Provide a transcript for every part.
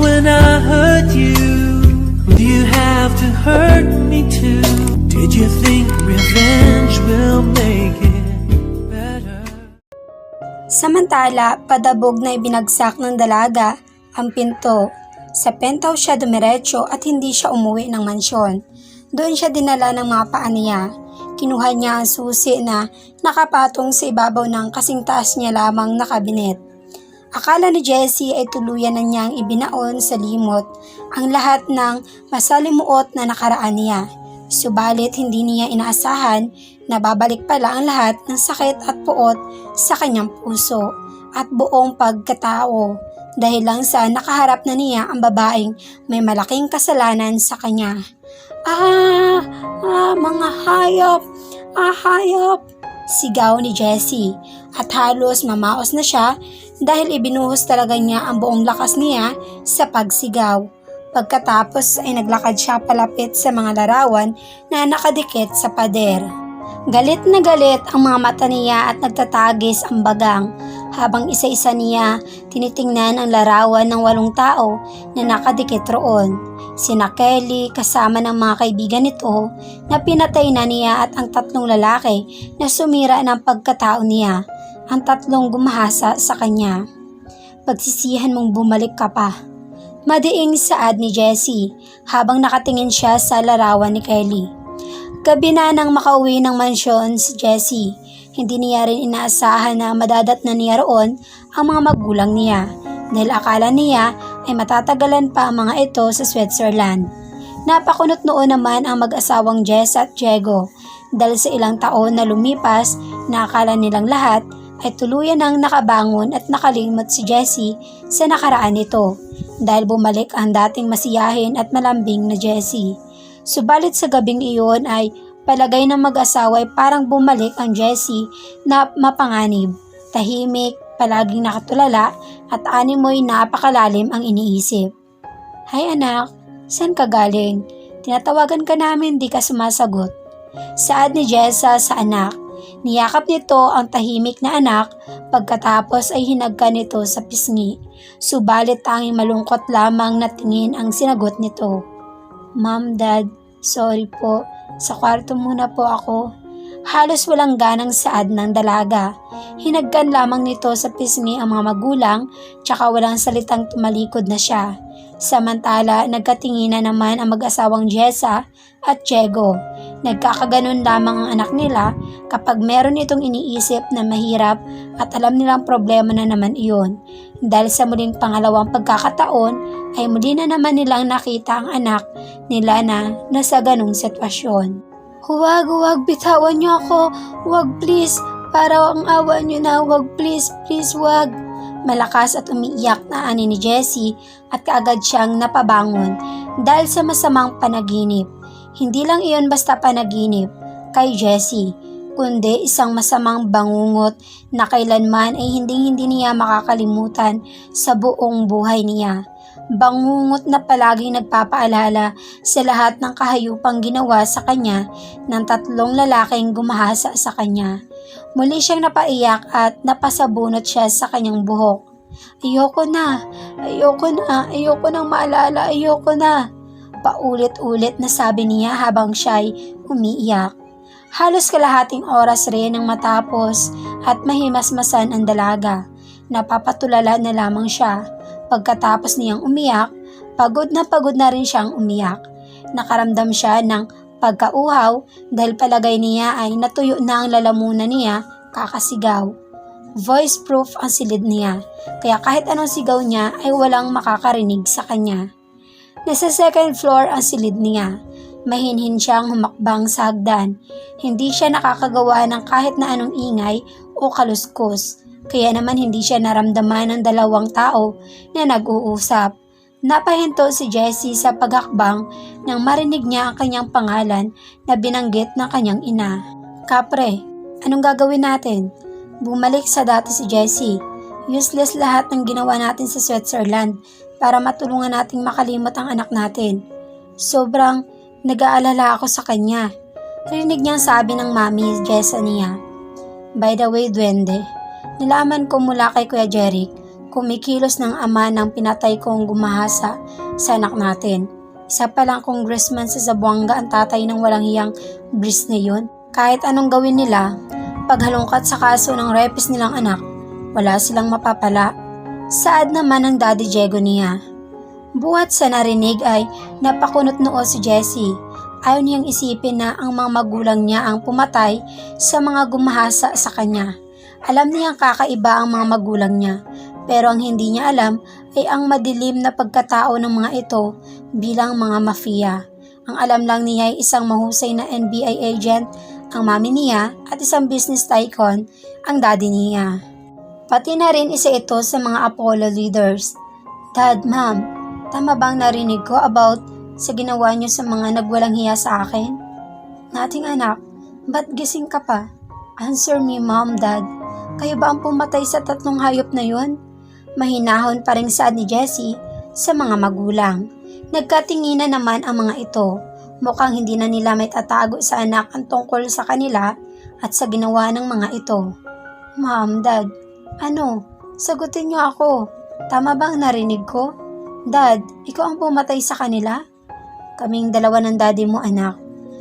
when I hurt you? Do you have to hurt me too? Did you think revenge will make it better? Samantala, padabog na ibinagsak ng dalaga ang pinto. Sa penthouse siya dumiretso at hindi siya umuwi ng mansyon. Doon siya dinala ng mga paa niya. Kinuha niya ang susi na nakapatong sa ibabaw ng kasing taas niya lamang na kabinet. Akala ni Jessie ay tuluyan na niyang ibinaon sa limot ang lahat ng masalimuot na nakaraan niya. Subalit hindi niya inaasahan na babalik pala ang lahat ng sakit at puot sa kanyang puso at buong pagkatao dahil lang sa nakaharap na niya ang babaeng may malaking kasalanan sa kanya. Ah, ah, mga hayop, ah, hayop, sigaw ni Jessie at halos mamaos na siya dahil ibinuhos talaga niya ang buong lakas niya sa pagsigaw. Pagkatapos ay naglakad siya palapit sa mga larawan na nakadikit sa pader. Galit na galit ang mga mata niya at nagtatagis ang bagang habang isa-isa niya tinitingnan ang larawan ng walong tao na nakadikit roon. Sina Kelly kasama ng mga kaibigan nito na pinatay na niya at ang tatlong lalaki na sumira ng pagkatao niya. Ang tatlong gumahasa sa kanya. Pagsisihan mong bumalik ka pa. Madiing saad ni Jessie habang nakatingin siya sa larawan ni Kelly. Gabi na nang makauwi ng mansyon si Jessie. Hindi niya rin inaasahan na madadat na niya roon ang mga magulang niya dahil akala niya ay matatagalan pa ang mga ito sa Switzerland. Napakunot noon naman ang mag-asawang Jess at Diego dahil sa ilang taon na lumipas na akala nilang lahat ay tuluyan nang nakabangon at nakalimot si Jessie sa nakaraan nito dahil bumalik ang dating masiyahin at malambing na Jessie. Subalit sa gabing iyon ay palagay ng mag-asawa ay parang bumalik ang Jessie na mapanganib, tahimik, palaging nakatulala at animoy napakalalim ang iniisip. Hay anak, saan ka galing? Tinatawagan ka namin di ka sumasagot. Saad ni Jessa sa anak. Niyakap nito ang tahimik na anak pagkatapos ay hinagka nito sa pisngi. Subalit tanging malungkot lamang na tingin ang sinagot nito. Mom, Dad, sorry po. Sa kwarto muna po ako. Halos walang ganang saad ng dalaga. Hinagkan lamang nito sa pisngi ang mga magulang tsaka walang salitang tumalikod na siya. Samantala, nagkatinginan naman ang mag-asawang Jessa at Diego. Nagkakaganon lamang ang anak nila kapag meron itong iniisip na mahirap at alam nilang problema na naman iyon. Dahil sa muling pangalawang pagkakataon ay muli na naman nilang nakita ang anak nila na nasa ganong sitwasyon. Huwag, huwag, bitawan niyo ako. Huwag, please. Para ang awa niyo na, huwag, please, please, huwag. Malakas at umiiyak na ani ni Jessie at kaagad siyang napabangon dahil sa masamang panaginip. Hindi lang iyon basta panaginip kay Jessie, kundi isang masamang bangungot na kailanman ay hindi-hindi niya makakalimutan sa buong buhay niya. Bangungot na palaging nagpapaalala sa lahat ng kahayupang ginawa sa kanya ng tatlong lalaking gumahasa sa kanya. Muli siyang napaiyak at napasabunot siya sa kanyang buhok. Ayoko na, ayoko na, ayoko nang maalala, ayoko na. Paulit-ulit na sabi niya habang siya'y umiiyak. Halos kalahating oras rin ang matapos at mahimasmasan ang dalaga. Napapatulala na lamang siya. Pagkatapos niyang umiyak, pagod na pagod na rin siyang umiyak. Nakaramdam siya ng pagkauhaw dahil palagay niya ay natuyo na ang lalamunan niya kakasigaw. Voice proof ang silid niya, kaya kahit anong sigaw niya ay walang makakarinig sa kanya. Nasa second floor ang silid niya. Mahinhin siyang humakbang sa hagdan. Hindi siya nakakagawa ng kahit na anong ingay o kaluskos. Kaya naman hindi siya naramdaman ng dalawang tao na nag-uusap. Napahinto si Jessie sa paghakbang nang marinig niya ang kanyang pangalan na binanggit ng kanyang ina. Kapre, anong gagawin natin? Bumalik sa dati si Jessie. Useless lahat ng ginawa natin sa Switzerland para matulungan nating makalimot ang anak natin. Sobrang nag-aalala ako sa kanya. Rinig niyang sabi ng mami Jessa niya. By the way, Duwende, nilaman ko mula kay Kuya Jeric kumikilos ng ama ng pinatay kong gumahasa sa anak natin. Isa pa lang congressman sa Zamboanga ang tatay ng walang hiyang bris na yun. Kahit anong gawin nila, paghalongkat sa kaso ng rapist nilang anak, wala silang mapapala. Saad naman ang daddy Diego niya. Buhat sa narinig ay napakunot noo si Jessie. Ayaw niyang isipin na ang mga magulang niya ang pumatay sa mga gumahasa sa kanya. Alam niyang kakaiba ang mga magulang niya, pero ang hindi niya alam ay ang madilim na pagkatao ng mga ito bilang mga mafia. Ang alam lang niya ay isang mahusay na NBI agent, ang mami niya at isang business tycoon, ang daddy niya. Pati na rin isa ito sa mga Apollo leaders. Dad, ma'am, tama bang narinig ko about sa ginawa niyo sa mga nagwalang hiya sa akin? Nating anak, ba't gising ka pa? Answer me, mom, dad. Kayo ba ang pumatay sa tatlong hayop na yon? Mahinahon pa rin saad ni Jessie sa mga magulang. Nagkatinginan naman ang mga ito. Mukhang hindi na nila may tatago sa anak ang tungkol sa kanila at sa ginawa ng mga ito. Mom, Dad, ano? Sagutin niyo ako. Tama bang narinig ko? Dad, ikaw ang pumatay sa kanila? Kaming dalawa ng daddy mo, anak.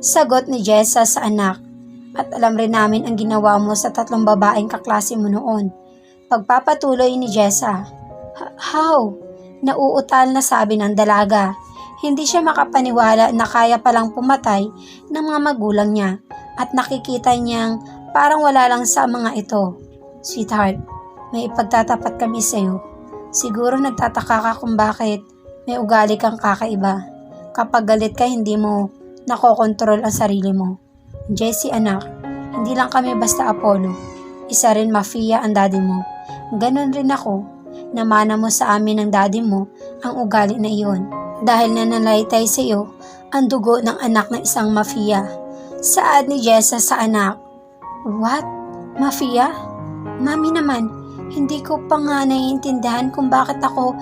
Sagot ni Jessa sa anak. At alam rin namin ang ginawa mo sa tatlong babaeng kaklase mo noon. Pagpapatuloy ni Jessa. "H- How? Nauutal na sabi ng dalaga. Hindi siya makapaniwala na kaya palang pumatay ng mga magulang niya at nakikita niyang parang wala lang sa mga ito. Sweetheart, may ipagtatapat kami sa iyo. Siguro nagtataka ka kung bakit may ugali kang kakaiba. Kapag galit ka, hindi mo nakokontrol ang sarili mo. Jessie anak, hindi lang kami basta Apollo. Isa rin mafia ang daddy mo. Ganon rin ako. Namana mo sa amin ng daddy mo ang ugali na iyon. Dahil nananalaytay sa iyo ang dugo ng anak ng isang mafia. Saad ni Jessa sa anak. What? Mafia? Mami naman, hindi ko pa nga naiintindihan kung bakit ako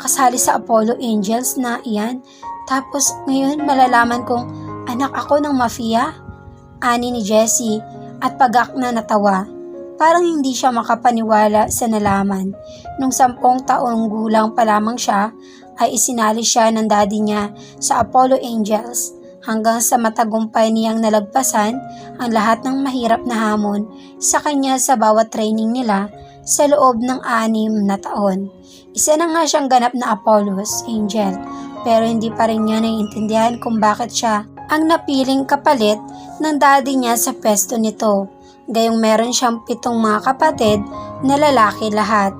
kasali sa Apollo Angels na iyan. Tapos ngayon malalaman kong anak ako ng mafia? Ani ni Jessie at pagak na natawa. Parang hindi siya makapaniwala sa nalaman. Nung sampung taong gulang pa lamang siya, ay isinali siya ng daddy niya sa Apollo Angels hanggang sa matagumpay niyang nalagpasan ang lahat ng mahirap na hamon sa kanya sa bawat training nila sa loob ng anim na taon. Isa na nga siyang ganap na Apollo's Angel pero hindi pa rin niya naiintindihan kung bakit siya ang napiling kapalit ng daddy niya sa pwesto nito. Gayong meron siyang pitong mga kapatid na lalaki lahat.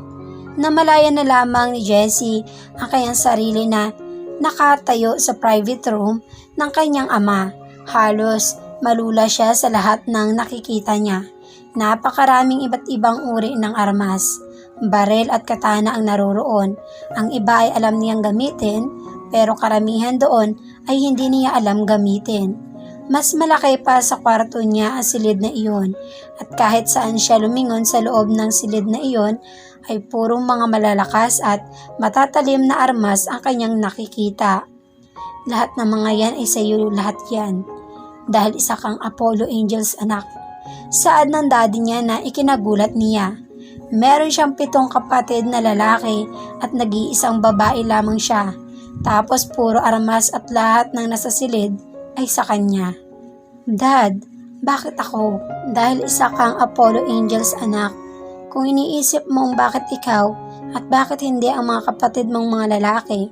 Namalaya na lamang ni Jessie ang kanyang sarili na nakatayo sa private room ng kanyang ama. Halos malula siya sa lahat ng nakikita niya. Napakaraming iba't ibang uri ng armas. Barel at katana ang naroroon. Ang iba ay alam niyang gamitin, pero karamihan doon ay hindi niya alam gamitin. Mas malaki pa sa kwarto niya ang silid na iyon at kahit saan siya lumingon sa loob ng silid na iyon ay purong mga malalakas at matatalim na armas ang kanyang nakikita. Lahat ng mga yan ay sa iyo lahat yan dahil isa kang Apollo Angels anak. Saad ng daddy niya na ikinagulat niya. Meron siyang pitong kapatid na lalaki at nag-iisang babae lamang siya. Tapos puro armas at lahat ng nasa silid ay sa kanya. Dad, bakit ako? Dahil isa kang Apollo Angels anak. Kung iniisip mong bakit ikaw at bakit hindi ang mga kapatid mong mga lalaki,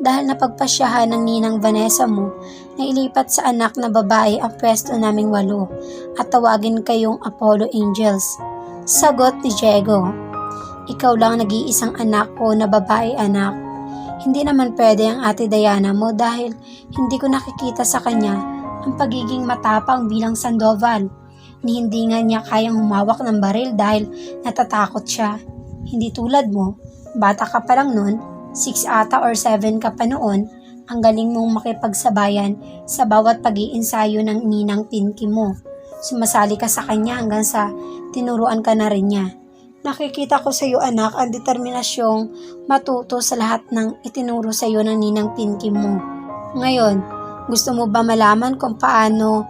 dahil napagpasyahan ng ninang Vanessa mo na ilipat sa anak na babae ang pwesto naming walo at tawagin kayong Apollo Angels. Sagot ni Diego, Ikaw lang nag-iisang anak ko na babae anak. Hindi naman pwede ang ate Diana mo dahil hindi ko nakikita sa kanya ang pagiging matapang bilang Sandoval. Ni hindi nga niya kayang humawak ng baril dahil natatakot siya. Hindi tulad mo, bata ka pa lang nun, 6 ata or 7 ka pa noon, ang galing mong makipagsabayan sa bawat pag-iinsayo ng ninang pinky mo. Sumasali ka sa kanya hanggang sa tinuruan ka na rin niya. Nakikita ko sa iyo anak ang determinasyong matuto sa lahat ng itinuro sa iyo ng ninang pinky mo. Ngayon, gusto mo ba malaman kung paano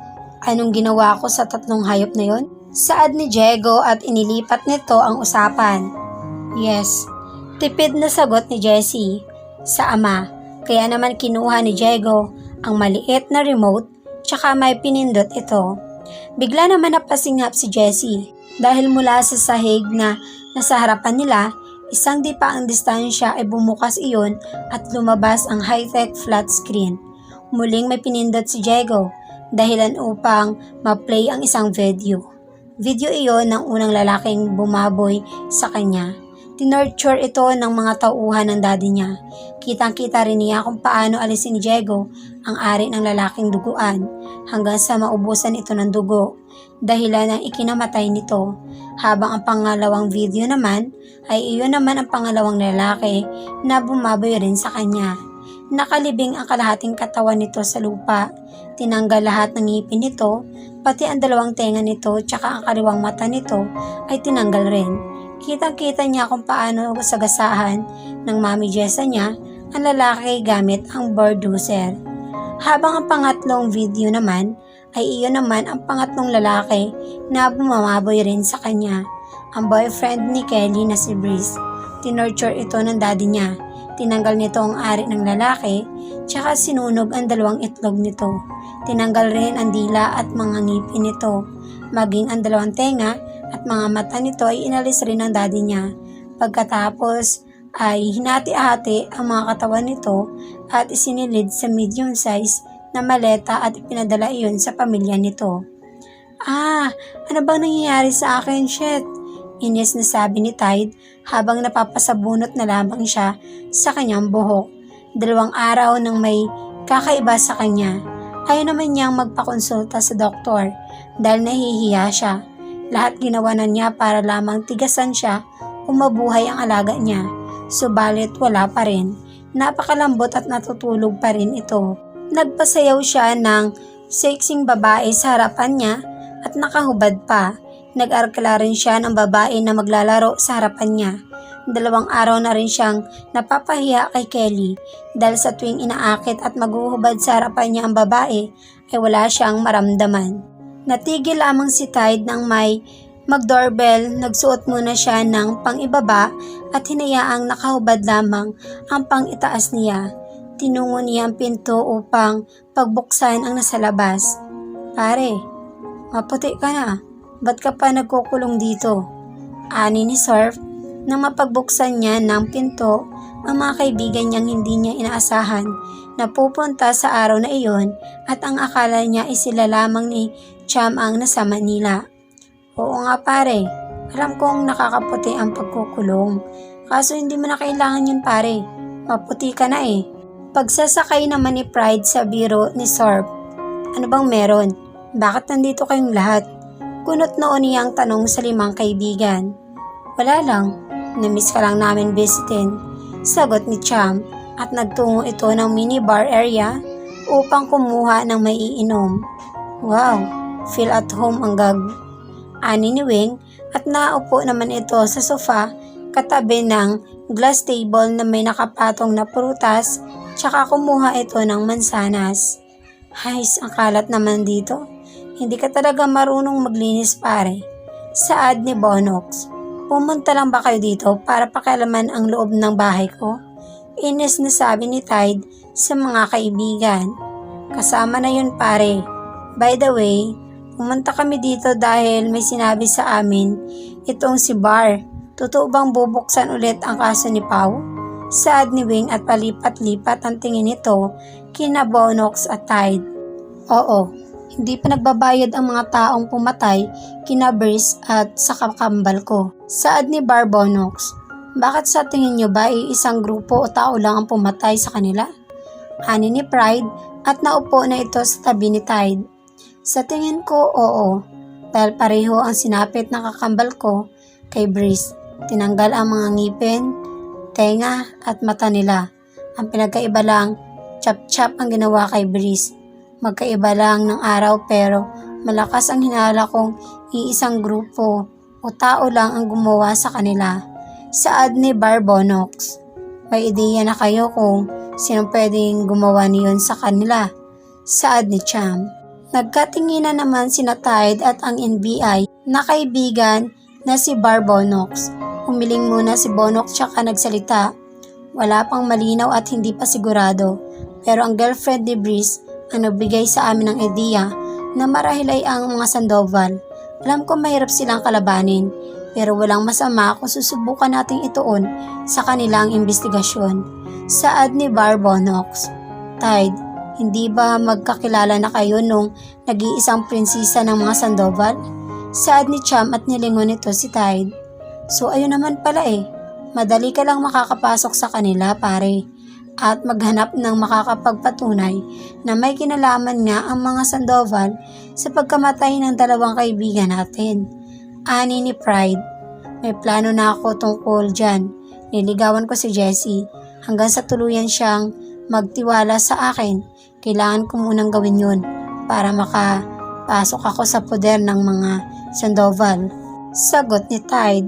anong ginawa ko sa tatlong hayop na yon? Saad ni Diego at inilipat nito ang usapan. Yes, Tipid na sagot ni Jessie sa ama. Kaya naman kinuha ni Diego ang maliit na remote tsaka may pinindot ito. Bigla naman napasinghap si Jessie dahil mula sa sahig na nasa harapan nila, isang di pa ang distansya ay bumukas iyon at lumabas ang high-tech flat screen. Muling may pinindot si Diego dahilan upang ma-play ang isang video. Video iyon ng unang lalaking bumaboy sa kanya. Tinurture ito ng mga tauhan ng daddy niya. Kitang-kita rin niya kung paano alisin ni Diego ang ari ng lalaking duguan hanggang sa maubusan ito ng dugo dahilan ng ikinamatay nito. Habang ang pangalawang video naman ay iyon naman ang pangalawang lalaki na bumaboy rin sa kanya. Nakalibing ang kalahating katawan nito sa lupa. Tinanggal lahat ng ngipin nito, pati ang dalawang tenga nito tsaka ang kaliwang mata nito ay tinanggal rin. Kitang-kita niya kung paano sagasahan ng mami Jessa niya ang lalaki gamit ang bulldozer. Habang ang pangatlong video naman ay iyon naman ang pangatlong lalaki na bumamaboy rin sa kanya. Ang boyfriend ni Kelly na si Breeze. Tinurture ito ng daddy niya. Tinanggal nito ang ari ng lalaki, tsaka sinunog ang dalawang itlog nito. Tinanggal rin ang dila at mga ngipin nito. Maging ang dalawang tenga at mga mata nito ay inalis rin ng daddy niya. Pagkatapos ay hinati-hati ang mga katawan nito at isinilid sa medium size na maleta at ipinadala iyon sa pamilya nito. Ah, ano bang nangyayari sa akin, shit? Inis na sabi ni Tide habang napapasabunot na lamang siya sa kanyang buhok. Dalawang araw nang may kakaiba sa kanya. Ayaw naman niyang magpakonsulta sa doktor dahil nahihiya siya. Lahat ginawa na niya para lamang tigasan siya o mabuhay ang alaga niya. Subalit wala pa rin. Napakalambot at natutulog pa rin ito. Nagpasayaw siya ng sexing babae sa harapan niya at nakahubad pa. Nag-arkala rin siya ng babae na maglalaro sa harapan niya. Dalawang araw na rin siyang napapahiya kay Kelly dahil sa tuwing inaakit at maghuhubad sa harapan niya ang babae ay wala siyang maramdaman. Natigil lamang si Tide nang may mag-doorbell, nagsuot muna siya ng pang-ibaba at hinayaang nakahubad lamang ang pang-itaas niya. Tinungo niya ang pinto upang pagbuksan ang nasa labas. Pare, maputi ka na. Ba't ka pa nagkukulong dito? Ani ni Surf nang mapagbuksan niya ng pinto ang mga kaibigan niyang hindi niya inaasahan na pupunta sa araw na iyon at ang akala niya ay sila lamang ni Cham ang nasa Manila. Oo nga pare, alam kong nakakaputi ang pagkukulong. Kaso hindi mo na kailangan yun pare, maputi ka na eh. Pagsasakay naman ni Pride sa biro ni Sorb. Ano bang meron? Bakit nandito kayong lahat? Kunot noon niyang tanong sa limang kaibigan. Wala lang, namiss ka lang namin visitin. Sagot ni Cham at nagtungo ito ng minibar area upang kumuha ng maiinom. Wow, feel at home ang gag. Ani ni Wing at naupo naman ito sa sofa katabi ng glass table na may nakapatong na prutas tsaka kumuha ito ng mansanas. Hays, ang kalat naman dito. Hindi ka talaga marunong maglinis pare. Saad ni Bonox. Pumunta lang ba kayo dito para pakialaman ang loob ng bahay ko? Ines na sabi ni Tide sa mga kaibigan. Kasama na yun pare. By the way, pumunta kami dito dahil may sinabi sa amin itong si Bar. Totoo bang bubuksan ulit ang kaso ni Pau? Saad ni Wing at palipat-lipat ang tingin nito kina Bonox at Tide. Oo, hindi pa nagbabayad ang mga taong pumatay kina Brice at sa kakambal ko. Saad ni Barbonox, bakit sa tingin nyo ba ay isang grupo o tao lang ang pumatay sa kanila? Ani ni Pride at naupo na ito sa tabi ni Tide. Sa tingin ko, oo. Dahil pareho ang sinapit ng kakambal ko kay Brice. Tinanggal ang mga ngipin, tenga at mata nila. Ang pinagkaiba lang, chap-chap ang ginawa kay Brice. Magkaiba lang ng araw pero malakas ang hinala kong iisang grupo o tao lang ang gumawa sa kanila. Saad ni Barbonox. May ideya na kayo kung sino pwedeng gumawa niyon sa kanila. Saad ni Cham. Nagkatinginan naman sina Tide at ang NBI na kaibigan na si Barbonox. Umiling muna si Bonok tsaka nagsalita. Wala pang malinaw at hindi pa sigurado. Pero ang girlfriend ni Breeze ang nagbigay sa amin ng ideya na marahil ay ang mga Sandoval. Alam ko mahirap silang kalabanin, pero walang masama kung susubukan nating ituon sa kanilang investigasyon. Saad ni Barbonox. Tide, hindi ba magkakilala na kayo nung nag-iisang prinsesa ng mga Sandoval? Saad ni Cham at nilingon nito si Tide. So ayun naman pala eh, madali ka lang makakapasok sa kanila pare at maghanap ng makakapagpatunay na may kinalaman nga ang mga Sandoval sa pagkamatay ng dalawang kaibigan natin. Ani ni Pride, may plano na ako tungkol dyan. Niligawan ko si Jessie hanggang sa tuluyan siyang magtiwala sa akin. Kailangan ko munang gawin yun para makapasok ako sa poder ng mga Sandoval. Sagot ni Tide,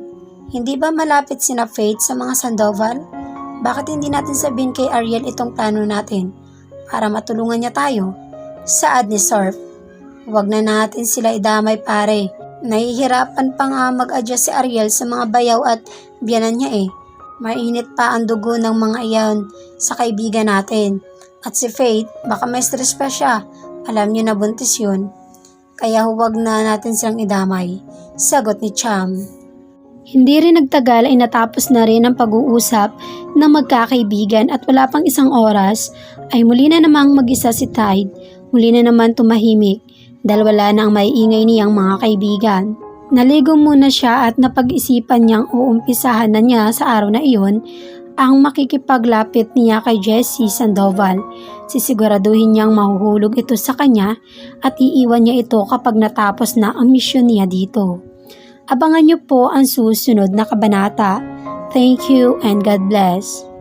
hindi ba malapit sina Faith sa mga Sandoval? Bakit hindi natin sabihin kay Ariel itong plano natin para matulungan niya tayo? Saad ni Surf, huwag na natin sila idamay pare. Nahihirapan pa nga mag-adjust si Ariel sa mga bayaw at biyanan niya eh. Mainit pa ang dugo ng mga iyon sa kaibigan natin. At si Faith, baka may stress pa siya. Alam niyo na buntis yun. Kaya huwag na natin silang idamay. Sagot ni Cham. Hindi rin nagtagal ay natapos na rin ang pag-uusap ng magkakaibigan at wala pang isang oras ay muli na namang mag-isa si Tide. Muli na naman tumahimik dahil wala na ang maiingay niyang mga kaibigan. Naligo muna siya at napag-isipan niyang uumpisahan na niya sa araw na iyon ang makikipaglapit niya kay Jessie Sandoval. Sisiguraduhin niyang mahuhulog ito sa kanya at iiwan niya ito kapag natapos na ang misyon niya dito. Abangan niyo po ang susunod na kabanata. Thank you and God bless.